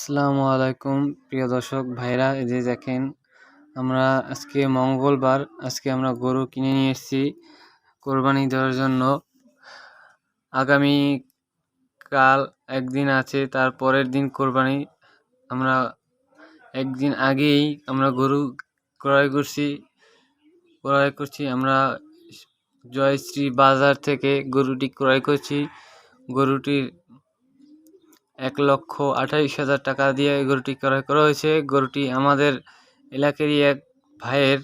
আসসালামু আলাইকুম, প্রিয় দর্শক ভাইরা, এই যে দেখেন, আমরা আজকে মঙ্গলবার, আজকে আমরা গরু কিনে নিয়ে এসেছি কোরবানি দেওয়ার জন্য। আগামী কাল একদিন আছে, তার পরের দিন কোরবানি। আমরা একদিন আগেই আমরা গরু ক্রয় করছি ক্রয় করছি, আমরা জয়শ্রী বাজার থেকে গরুটি ক্রয় করছি। গরুটির এক লক্ষ আঠাইশ হাজার টাকা দিয়ে গরুটি ক্রয় করা হয়েছে। গরুটি আমাদের এলাকারই এক ভাইয়ের,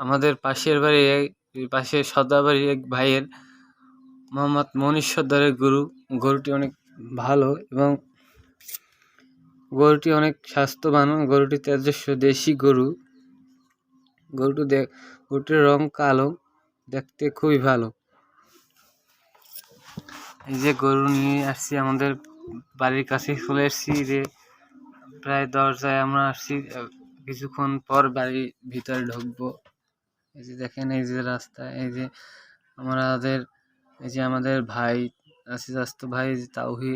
আমাদের পাশের বাড়ির এক, পাশের সর্দাবাড়ির এক ভাইয়ের মোহাম্মদ মনীশ সর্দারের গরু। গরুটি অনেক ভালো এবং গরুটি অনেক স্বাস্থ্যবান। গরুটি তেজস্ব দেশি গরু। গরুটি দেখ গরুটির রং কালো, দেখতে খুবই ভালো। এই যে গরু নিয়ে আসছি আমাদের বাড়ির কাছে চলে এসেছি যে প্রায় দরজায় আমরা আসছি। কিছুক্ষণ পর বাড়ির ভিতরে ঢুকবো। এই যে দেখেন, এই যে রাস্তা, এই যে আমাদের, এই যে আমাদের ভাই আছে স্বাস্থ্য ভাই তাওহি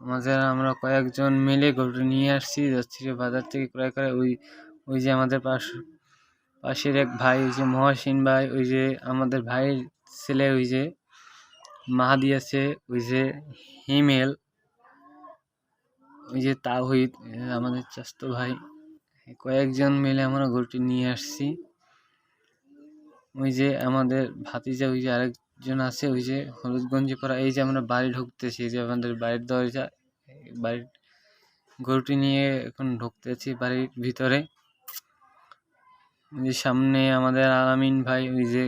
আমাদের, আমরা কয়েকজন মিলে গরুটি নিয়ে আসছি, যাচ্ছি বাজার থেকে ক্রয় করে। ওই ওই যে আমাদের পাশ, পাশের এক ভাই, ওই যে মহাসিন ভাই, ওই যে আমাদের ভাইয়ের ছেলে, ওই যে মাহাদি আছে, ওই যে হিমেল, ওই যে তাহিদ আমাদের চাস্তো ভাই। কয়েকজন মিলে আমরা গরুটি নিয়ে আসছি। ওই যে আমাদের ভাতিজা, ওই যে আরেকজন আছে, ওই যে হলুদগঞ্জে পড়া। এই যে আমরা বাড়ি ঢুকতেছি যে আমাদের বাড়ির দরজা, বাড়ির গরুটি নিয়ে এখন ঢুকতেছি বাড়ির ভিতরে। যে সামনে আমাদের আলামিন ভাই, ওই যে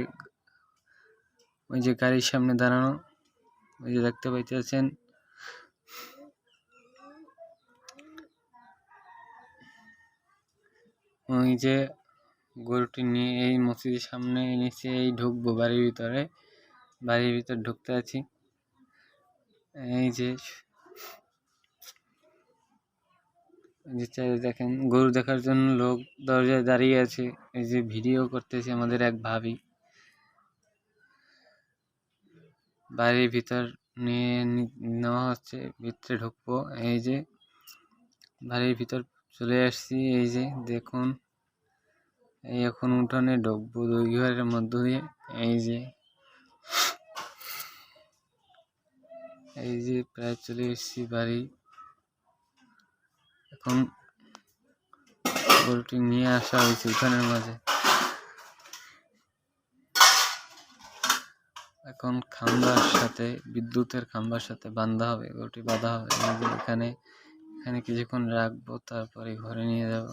ওই যে গাড়ির সামনে দাঁড়ানো, ওই যে দেখতে পাইতেছেন। ওই যে গরুটি নিয়ে এই মসজিদের সামনে নিচে এই ঢুকবো বাড়ির ভিতরে, বাড়ির ভিতর ঢুকতে আছি। এই যে যে দেখেন, গরু দেখার জন্য লোক দরজায় দাঁড়িয়ে আছে। এই যে ভিডিও করতেছে আমাদের এক ভাবি। বাড়ির ভিতর নিয়ে নেওয়া হচ্ছে, ভিতরে ঢুকবো। এই যে, বাড়ির ভিতর চলে আসছি। এই যে, দেখুন, এই এখন উঠোনে ঢুকবো দুই ঘরের মধ্য দিয়ে। এই যে এই যে, প্রায় চলে এসেছি বাড়ি। এখন গরুটি নিয়ে আসা হয়েছে উঠানের মাঝে। এখন খাম্বার সাথে, বিদ্যুতের খাম্বার সাথে বাঁধা হবে গরুটি বাঁধা হবে। এখানে এখানে কিছুক্ষণ রাখব, তারপরে ঘরে নিয়ে যাব।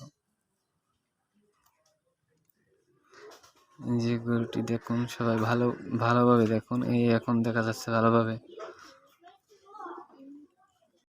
যে গরুটি দেখুন, সবাই ভালো, ভালোভাবে দেখুন। এই এখন দেখা যাচ্ছে ভালোভাবে।